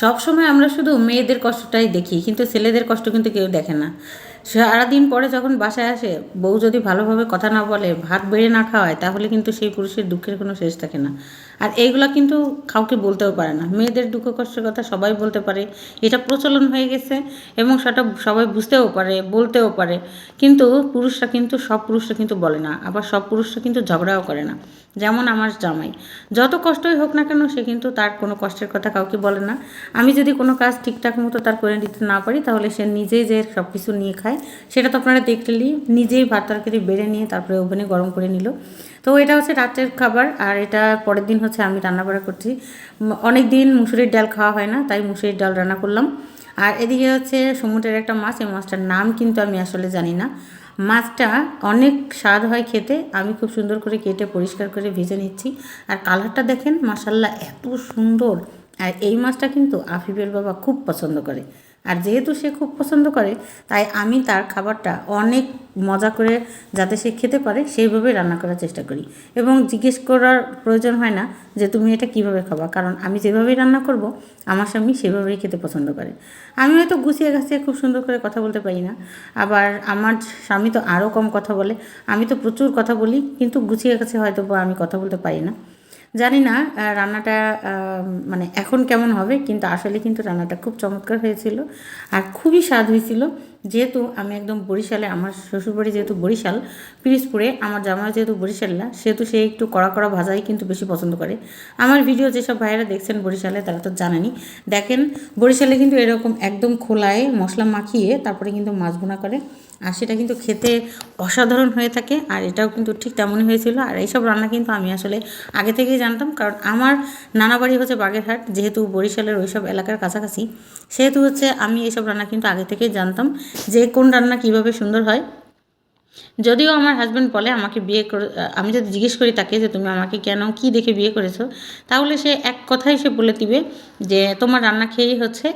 সবসময় আমরা শুধু মেয়েদের কষ্টটাই দেখি কিন্তু ছেলেদের কষ্ট কিন্তু কেউ দেখে না। সারাদিন পরে যখন বাসায় আসে, বউ যদি ভালোভাবে কথা না বলে, ভাত বেড়ে না খাওয়ায়, তাহলে কিন্তু সেই পুরুষের দুঃখের কোনো শেষ থাকে না। আর এইগুলো কিন্তু কাউকে বলতেও পারে না। মেয়েদের দুঃখ কষ্টের কথা সবাই বলতে পারে। এটা প্রচলন হয়ে গেছে এবং সেটা সবাই বুঝতেও পারে, বলতেও পারে। কিন্তু পুরুষরা কিন্তু, সব পুরুষরা কিন্তু বলে না। আবার সব পুরুষরা কিন্তু ঝগড়াও করে না। যেমন আমার জামাই। যত কষ্টই হোক না কেন, সে কিন্তু তার কোনো কষ্টের কথা কাউকে বলে না। আমি যদি কোনো কাজ ঠিকঠাক মতো তার করে দিতে না পারি, তাহলে সে নিজেই যে সব কিছু নিয়ে খায় সেটা তো আপনারা দেখলেই নিজেই ভাত তরকারি বেড়ে নিয়ে তারপরে ওভেনে গরম করে নিল। তো এটা হচ্ছে রাতের খাবার আর এটা পরের দিন হচ্ছে আমি রান্না বাড়া করছি। অনেক দিন মুসুরির ডাল খাওয়া হয় না, তাই মুসুরির ডাল রান্না করলাম। আর এদিকে হচ্ছে সমুদ্রের একটা মাছ, এই মাছটার নাম কিন্তু আমি আসলে জানি না। মাছটা অনেক স্বাদ হয় খেতে, আমি খুব সুন্দর করে কেটে পরিষ্কার করে ভেজে নিচ্ছি। আর কালারটা দেখেন মাসাল্লাহ এত সুন্দর। আর এই মাছটা কিন্তু আফিফের বাবা খুব পছন্দ করে। আর যেহেতু সে খুব পছন্দ করে, তাই আমি তার খাবারটা অনেক মজা করে যাতে সে খেতে পারে, সেইভাবে রান্না করার চেষ্টা করি। এবং জিজ্ঞেস করার প্রয়োজন হয় না যে তুমি এটা কীভাবে খাবা, কারণ আমি যেভাবেই রান্না করব, আমার স্বামী সেভাবেই খেতে পছন্দ করে। আমি হয়তো গুছিয়ে গাছিয়ে খুব সুন্দর করে কথা বলতে পারি না, আবার আমার স্বামী তো আরও কম কথা বলে, আমি তো প্রচুর কথা বলি, কিন্তু গুছিয়ে গাছে হয়তো বা আমি কথা বলতে পারি না। জানি না রান্নাটা মানে এখন কেমন হবে, কিন্তু আসলে কিন্তু রান্নাটা খুব চমৎকার হয়েছিল আর খুবই স্বাদ হয়েছিল। যেহেতু আমি একদম বরিশালে, আমার শ্বশুরবাড়ি যেহেতু বরিশাল, পিরিজপুরে, আমার জামাই যেহেতু বরিশাল্লা সেহেতু সে একটু কড়া কড়া ভাজাই কিন্তু বেশি পছন্দ করে। আমার ভিডিও যেসব ভাইয়েরা দেখছেন বরিশালে, তারা তো জানেনই। দেখেন, বরিশালে কিন্তু এরকম একদম খোলায় মশলা মাখিয়ে তারপরে কিন্তু মাছ ভুনা করে। আর সেটা কিন্তু খেতে অসাধারণ হয়ে থাকে, আর এটাও কিন্তু ঠিক তেমনই হয়েছিল। আর এইসব রান্না কিন্তু আমি আসলে আগে থেকেই জানতাম, কারণ আমার নানা বাড়ি হচ্ছে বাগেরহাট, যেহেতু বরিশালের ওইসব এলাকার কাছাকাছি। সেহেতু হচ্ছে আমি এইসব রান্না কিন্তু আগে থেকেই জানতাম যে কোন রান্না কীভাবে সুন্দর হয়। যদিও আমার হাজব্যান্ড বলে, আমাকে বিয়ে করে আমি যদি জিজ্ঞেস করি তাকে যে তুমি আমাকে কেন, কি দেখে বিয়ে করেছ? তাহলে সে এক কথাই সে বলে দিবে যে, তোমার রান্না খেয়েই হচ্ছে,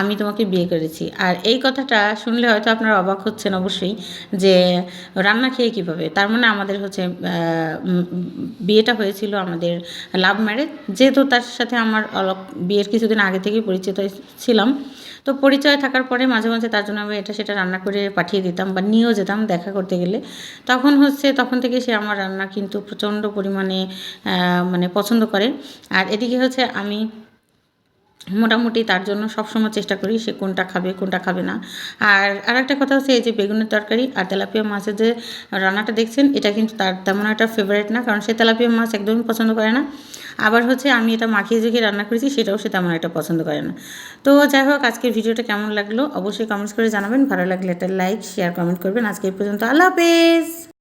আমি তোমাকে বিয়ে করেছি। আর এই কথাটা শুনলে হয়তো আপনারা অবাক হচ্ছেন অবশ্যই যে, রান্না খেয়ে কীভাবে? তার মানে আমাদের হচ্ছে বিয়েটা হয়েছিল আমাদের লাভ ম্যারেজ যেহেতু তার সাথে আমার অলপ বিয়ের কিছুদিন আগে থেকেই পরিচিত ছিলাম। তো পরিচয় থাকার পরে মাঝে মাঝে তার জন্য আমি এটা সেটা রান্না করে পাঠিয়ে দিতাম বা নিয়েও যেতাম দেখা করতে গেলে। তখন হচ্ছে, তখন থেকে সে আমার রান্না কিন্তু প্রচণ্ড পরিমাণে মানে পছন্দ করে। আর এদিকে হচ্ছে আমি মোটামুটি তার জন্য সবসময় চেষ্টা করি সে কোনটা খাবে কোনটা খাবে না। আর আর একটা কথা হচ্ছে এই যে বেগুনের তরকারি আর তেলাপিয়া মাছের যে রান্নাটা দেখছেন, এটা কিন্তু তার তেমন একটা ফেভারিট না, কারণ সে তেলাপিয়া মাছ একদমই পছন্দ করে না। আবার হচ্ছে আমি এটা মাখিয়ে জুখিয়ে রান্না করেছি, সেটাও সে তেমন একটা পছন্দ করে না। তো যাই হোক, আজকের ভিডিওটা কেমন লাগল অবশ্যই কমেন্টস করে জানাবেন, ভালো লাগলে একটা লাইক শেয়ার কমেন্ট করবেন। আজকে এই পর্যন্ত, আল্লাহ হাফেজ!